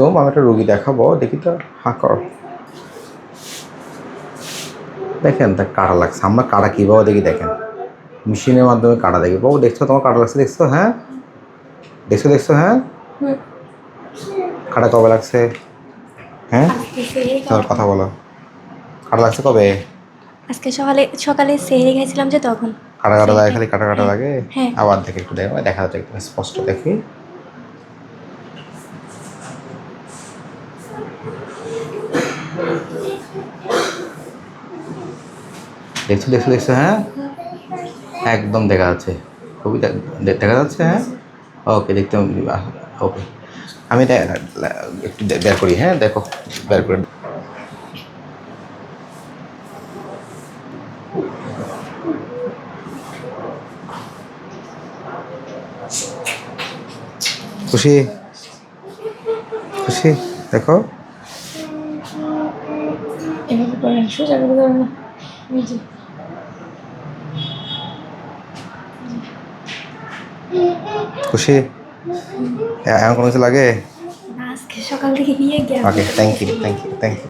আলাইকুম আমি একটা রোগী দেখাবো দেখি তো হা কর। দেখেন তা কাটা লাগছে আমরা কাটা কী বাবা দেখি দেখেন। মেশিনের মাধ্যমে কাটা দেখি। বাবু দেখছ তোমার কাটা লাগছে দেখছ হ্যাঁ? দেখছ দেখছ হ্যাঁ? কাটা কবে লাগছে? হ্যাঁ? তোমার কথা বলো। কাটা লাগছে কবে? আজকে সকালে সকালে সেহরি খাইছিলাম যে তখন। কাটা কাটা লাগে খালি কাটা কাটা লাগে? হ্যাঁ। আবার দেখে একটু দেখো দেখা যাচ্ছে স্পষ্ট দেখি। দেখছ দেখছ দেখছ হ্যাঁ? একদম দেখা যাচ্ছে। খুবই দেখা যাচ্ছে হ্যাঁ? ওকে দেখতে ওকে আমি একটু বের করি হ্যাঁ? দেখো, বের করে। খুশি? খুশি? দেখো। খুশি? এমন কোনো কিছু লাগে? আজকে সকাল থেকে গিয়ে গেল। Okay thank you thank you thank you